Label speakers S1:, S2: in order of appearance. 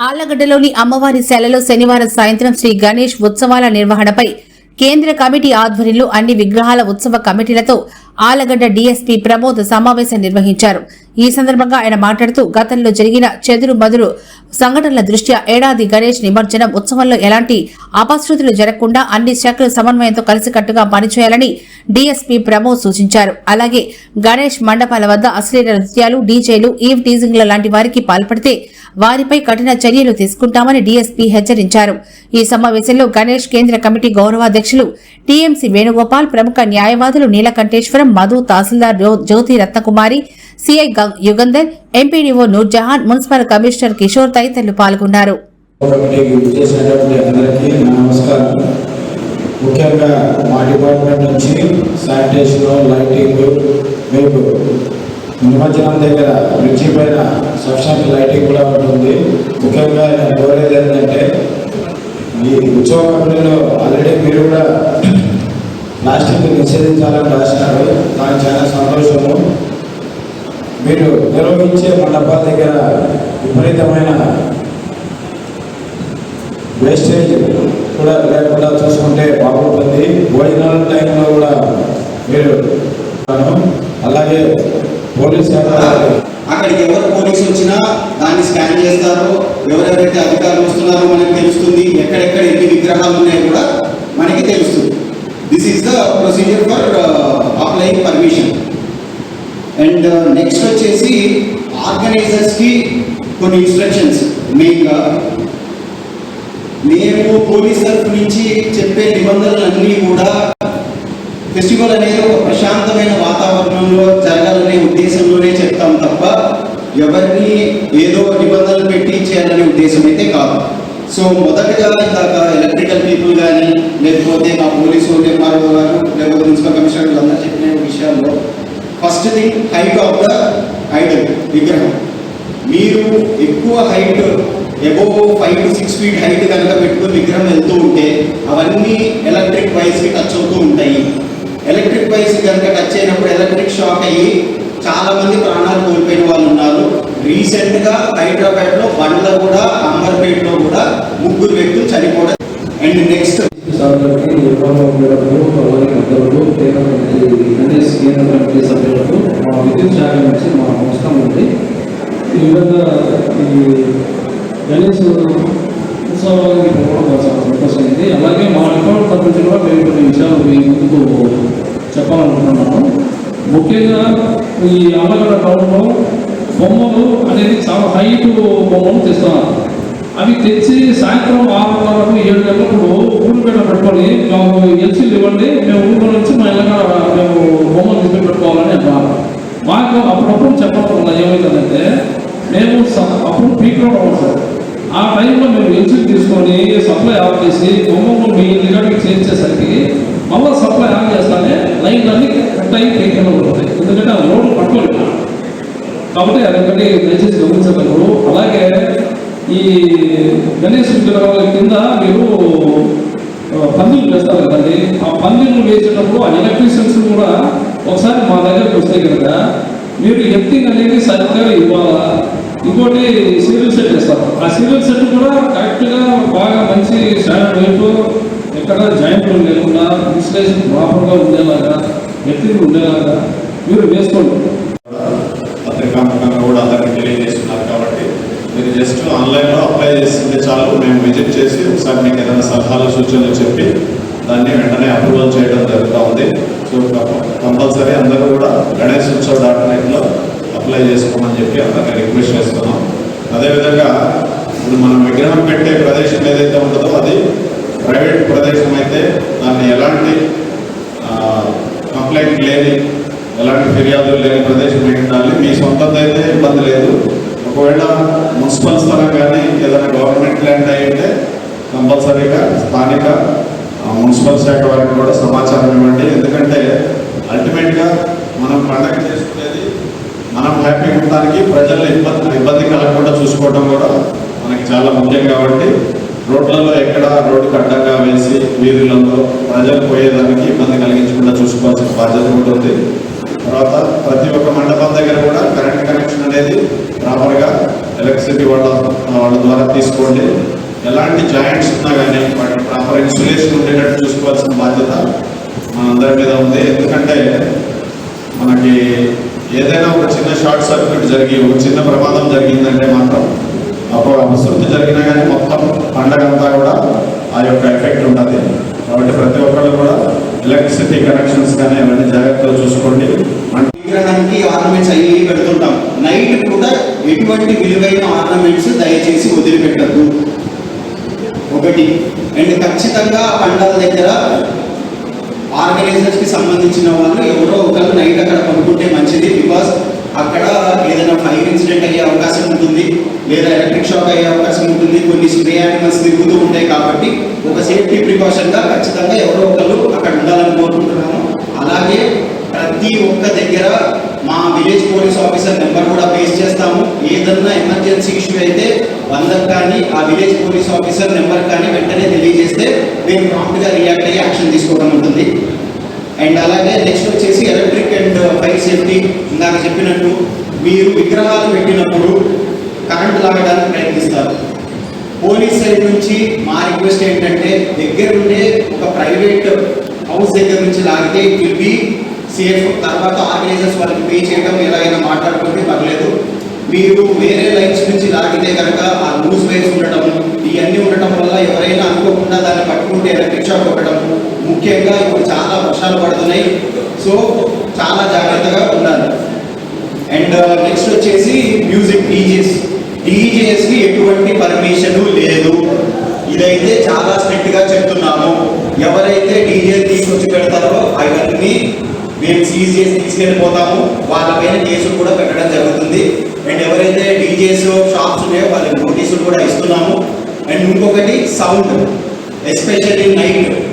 S1: ఆళ్ళగడ్డలోని అమ్మవారి శాలలో శనివారం సాయంత్రం శ్రీ గణేష్ ఉత్సవాల నిర్వహణపై కేంద్ర కమిటీ ఆధ్వర్యంలో అన్ని విగ్రహాల ఉత్సవ కమిటీలతో ఆలగడ్డ డీఎస్పీ ప్రమోద్ సమావేశం నిర్వహించారు. ఈ సందర్భంగా ఆయన మాట్లాడుతూ గతంలో జరిగిన చెదురు మదురు సంఘటనల దృష్ట్యా ఏడాది గణేష్ నిమజ్జనం ఉత్సవంలో ఎలాంటి అపశృతులు జరగకుండా అన్ని శాఖలు సమన్వయంతో కలిసికట్టుగా పనిచేయాలని డీఎస్పీ ప్రమోద్ సూచించారు. అలాగే గణేష్ మండపాల వద్ద అశ్లీల నృత్యాలు డీజేలు ఈవ్ టీజింగ్ల లాంటి వారికి పాల్పడితే వారిపై కఠిన చర్యలు తీసుకుంటామని డీఎస్పీ హెచ్చరించారు. ఈ సమావేశంలో గణేష్ కేంద్ర కమిటీ గౌరవాధ్యక్షులు టీఎంసీ వేణుగోపాల్ ప్రముఖ న్యాయవాదులు Neelakanteswaram Madhu tahsildar Jyothi Ratnakumari CI Yugandhar MPDO Noorjahan municipal commissioner Kishore తదితరులు పాల్గొన్నారు.
S2: ముఖ్యంగా మా డిపార్ట్మెంట్ నుంచి శానిటేషన్ లైటింగ్ మీకు నిమజ్జనం దగ్గర బ్రిడ్జి పైన సఫిషియంట్ లైటింగ్ కూడా ఉంటుంది. ముఖ్యంగా నేను కోరేది ఏంటంటే ఈ ఉత్సవ కమిటీలో ఆల్రెడీ మీరు కూడా ప్లాస్టిక్ నిషేధించాలని రాసినారు. నాకు చాలా సంతోషము. మీరు నిర్వహించే మండపాల దగ్గర విపరీతమైన వేస్టేజ్ కూడా లేకుండా చూసుకుంటే బాగుంటుంది భోజనాల టైంలో కూడా మీరు అలాగే పోలీస్
S3: అక్కడికి ఎవరు పోలీసు వచ్చినా దాన్ని స్కాన్ చేస్తారో. ఎవరెవరైతే అధికారులు వస్తున్నారో మనకి తెలుస్తుంది. ఎక్కడెక్కడ ఎన్ని విగ్రహాలు ఉన్నాయో కూడా మనకి తెలుస్తుంది. This is the procedure for applying permission and next వచ్చేసి ఆర్గనైజర్స్కి కొన్ని ఇన్స్ట్రక్షన్స్ మెయిన్గా మేము పోలీస్ తరఫు నుంచి చెప్పే నిబంధనలన్నీ కూడా ఫెస్టివల్ అనేది ఒక ప్రశాంతమైన వాతావరణంలో జరగాలనే ఉద్దేశంలోనే చెప్తాం తప్ప ఎవరిని ఏదో నిబంధనలు పెట్టి చేయాలనే ఉద్దేశం అయితే కాదు. సో మొదటగా ఇందాక ఎలక్ట్రికల్ పీపుల్ కానీ లేకపోతే మా పోలీసు ఎంఆర్ఓ గారు లేకపోతే మున్సిపల్ కమిషనర్ అందరూ చెప్పిన విషయాల్లో first thing height of the idol విగ్రహం. మీరు ఎక్కువ height above five to six feet height కనుక పెట్టుకుని విగ్రహం వెళ్తూ ఉంటే అవన్నీ ఎలక్ట్రిక్ వైర్స్కి టచ్ అవుతూ ఉంటాయి. ఎలక్ట్రిక్ వైర్స్ కనుక టచ్ అయినప్పుడు ఎలక్ట్రిక్ షాక్ అయ్యి చాలామంది ప్రాణాలు కోల్పోయిన వాళ్ళు ఉన్నారు రీసెంట్గా హైదరాబాద్లో బండ్ల కూడా అంబర్పేటలో కూడా ముగ్గురు వ్యక్తులు చనిపోవడం. అండ్ నెక్స్ట్
S4: సభ్యులకి సభ్యులకు మా విద్యుత్ శాఖ నుంచి మా అవసరం ఉంది. ఈ విధంగా ఈ గణేష్ ఉత్సవాలకి పోవడం చాలా అలాగే మా డిపార్ట్మెంట్ తరఫు కూడా మేము కొన్ని విషయాలు మీ ముందుకు చెప్పాలనుకుంటున్నాము. ముఖ్యంగా ఈ అల్లగడ్డ టౌన్లో బొమ్మలు అనేది చాలా హైట్ బొమ్మలు తెస్తున్నారు. అవి తెచ్చి సాయంత్రం ఆరు వరకు ఏడు గంటలకు ఊరు పేట పెట్టుకొని మాకు ఎల్సీలు ఇవ్వండి మేము ఊరిలో నుంచి మా ఇళ్ళగా మేము బొమ్మలు తీసుకుని పెట్టుకోవాలని అన్నారు. మాకు అప్పుడప్పుడు చెప్పకుండా ఏమవుతుందంటే మేము అప్పుడు పీక్ రోడ్ అవుతుంది ఆ టైంలో మేము ఎల్సీలు తీసుకొని సప్లై ఆఫ్ చేసి బొమ్మలు మీ ఇళ్ళకి చేర్చేసరికి మళ్ళీ సప్లై ఆఫ్ చేస్తానే లైన్ అన్ని కట్ అయ్యి కేకలు ఉంటాయి ఎందుకంటే ఆ రోడ్డు పట్టుకోలేదు కాబట్టి అదొకటి దయచేసి గమనించగలరు. అలాగే ఈ గణేష్ విగ్రహాల కింద మీరు ఆ, వేస్తారు కదండి. ఆ పందిళ్ళు వేసేటప్పుడు ఆ ఎలక్ట్రీషియన్స్ కూడా ఒకసారి మా దగ్గరికి వస్తే కనుక మీరు ఎత్తింగ్ అనేది సరిగ్గా ఇవ్వాలా? ఇంకోటి సీరియల్ సెట్ వేస్తారు ఆ సీరియల్ సెట్ కూడా కరెక్ట్గా బాగా మంచి స్టాండర్డ్ వైపు ఎక్కడ జాయింట్లు లేకుండా ఇన్స్టలేషన్ ప్రాపర్గా ఉండేలాగా ఎత్తింగ్ ఉండేలాగా మీరు వేసుకోండి.
S5: పత్రికాముఖంగా కూడా అందరికీ తెలియజేస్తున్నారు కాబట్టి మీరు జస్ట్ ఆన్లైన్లో అప్లై చేస్తుంటే చాలు మేము విజిట్ చేసి ఒకసారి మీకు ఏదైనా సలహాలు సూచనలు చెప్పి దాన్ని వెంటనే అప్రూవల్ చేయడం జరుగుతూ ఉంది. సో కంపల్సరీ అందరూ కూడా గణేష్ ఉత్సవ్ డాట్ నెట్లో అప్లై చేసుకోమని చెప్పి అందరినీ రిక్వెస్ట్ చేస్తున్నాం. అదేవిధంగా ఇప్పుడు మనం విగ్రహం పెట్టే ప్రదేశం ఏదైతే ఉంటుందో అది ప్రైవేట్ ప్రదేశం అయితే దాన్ని ఎలాంటి కంప్లైంట్ లేని ఎలాంటి ఫిర్యాదులు లేని ప్రదేశం ఉండాలి? మీ సొంతంతో అయితే ఇబ్బంది లేదు. ఒకవేళ మున్సిపల్ స్థలం కానీ ఏదైనా గవర్నమెంట్ ల్యాండ్ అయి ఉంటే కంపల్సరీగా స్థానిక మున్సిపల్ శాఖ వారికి కూడా సమాచారం ఇవ్వండి. ఎందుకంటే అల్టిమేట్గా మనం పండగ చేసుకునేది మనం హ్యాపీ ఉండడానికి ప్రజలు ఇబ్బంది ఇబ్బంది కలగకుండా చూసుకోవడం కూడా మనకి చాలా ముఖ్యం కాబట్టి రోడ్లలో ఎక్కడ రోడ్డు అడ్డంగా వేసి వీధులలో ప్రజలు పోయేదానికి ఇబ్బంది కలిగించకుండా చూసుకోవాల్సిన బాధ్యత కూడా ఉంది. తర్వాత ప్రతి ఒక్క మండపం దగ్గర కూడా కరెంట్ కనెక్షన్ అనేది ప్రాపర్గా ఎలక్ట్రిసిటీ వాళ్ళ వాళ్ళ ద్వారా తీసుకోండి. ఎలాంటి జాయింట్స్ ఉన్నా కానీ వాటిని ప్రాపర్ ఇన్సులేషన్ ఉండేటట్టు చూసుకోవాల్సిన బాధ్యత మనందరి మీద ఉంది. ఎందుకంటే మనకి ఏదైనా ఒక చిన్న షార్ట్ సర్క్యూట్ జరిగి ఒక చిన్న ప్రమాదం జరిగిందంటే మాత్రం అప్పుడు అపశృతి జరిగినా కానీ మొత్తం పండగ అంతా కూడా ఆ యొక్క ఎఫెక్ట్ ఉంటుంది. కాబట్టి ప్రతి ఒక్కళ్ళు కూడా ఎలక్ట్రిసిటీ కనెక్షన్స్ కానీ అవన్నీ జాగ్రత్తగా చూసుకోండి.
S3: విగ్రహానికి ఆర్నమెంట్స్ అయ్యి పెడుతుంటాం. నైట్ కూడా ఎటువంటి విలువైన ఆర్నమెంట్స్ దయచేసి వదిలిపెట్టద్దు. ఒకటి అండ్ ఖచ్చితంగా పండగ దగ్గర ఆర్గనైజర్స్కి సంబంధించిన వాళ్ళు ఎవరో ఒకరు నైట్ అక్కడ పడుకుంటే మంచిది బికాస్ అక్కడ ఏదైనా ఫైర్ ఇన్సిడెంట్ అయ్యే అవకాశం ఉంటుంది లేదా ఎలక్ట్రిక్ షాక్ అయ్యే అవకాశం ఉంటుంది. కొన్ని స్ప్రే యానిమల్స్ తిరుగుతూ ఉంటాయి కాబట్టి ఒక సేఫ్టీ ప్రికాషన్గా ఖచ్చితంగా ఎవరో ఒకరు అక్కడ ఉండాలని కోరుకుంటున్నాము. అలాగే ప్రతి ఒక్క దగ్గర మా విలేజ్ పోలీస్ ఆఫీసర్ నెంబర్ కూడా పేస్ చేస్తాము. ఏదన్నా ఎమర్జెన్సీ ఇష్యూ అయితే వందకు కానీ ఆ విలేజ్ పోలీస్ ఆఫీసర్ నెంబర్ కానీ వెంటనే తెలియజేస్తే మేము ప్రాంప్ట్గా రియాక్ట్ అయ్యి యాక్షన్ తీసుకోవడం ఉంటుంది. అండ్ అలాగే నెక్స్ట్ వచ్చేసి ఎలక్ట్రిక్ అండ్ ఫైర్ సేఫ్టీ ఇందాక చెప్పినట్టు మీరు విగ్రహాలు పెట్టినప్పుడు కరెంట్ లాగడానికి ప్రయత్నిస్తారు. పోలీస్ సైడ్ నుంచి మా రిక్వెస్ట్ ఏంటంటే దగ్గరుండే ఒక ప్రైవేట్ హౌస్ దగ్గర నుంచి లాగితే ఇట్ విల్ బీ సేఫ్ తర్వాత ఆర్గనైజర్స్ వాళ్ళకి పే చేయడం ఎలాగైనా మాట్లాడుకుంటే పర్లేదు. మీరు వేరే లైన్స్ నుంచి లాగితే కనుక ఆ లూజ్ వైర్స్ ఉండటం ఇవన్నీ ఉండటం వల్ల ఎవరైనా అనుకోకుండా దాన్ని పట్టుకుంటే ఎలక్ట్రిక్ షాక్ కొట్టడం ముఖ్యంగా ఇప్పుడు చాలా వర్షాలు పడుతున్నాయి. సో చాలా జాగ్రత్తగా ఉండాలి. అండ్ uh, నెక్స్ట్ వచ్చేసి మ్యూజిక్ డీజేస్. డీజేస్కి ఎటువంటి పర్మిషన్ లేదు. ఇదైతే చాలా స్ట్రిక్ట్గా చెప్తున్నాము. ఎవరైతే డీజే తీసుకొచ్చి పెడతారో అవన్నీ మేము సీజ్ చేసి తీసుకెళ్ళిపోతాము. వాళ్ళపైన కేసులు కూడా పెట్టడం జరుగుతుంది. అండ్ ఎవరైతే డీజేస్ షాప్స్ ఉన్నాయో వాళ్ళకి నోటీసులు కూడా ఇస్తున్నాము. అండ్ ఇంకొకటి సౌండ్ ఎస్పెషల్లీ నైట్.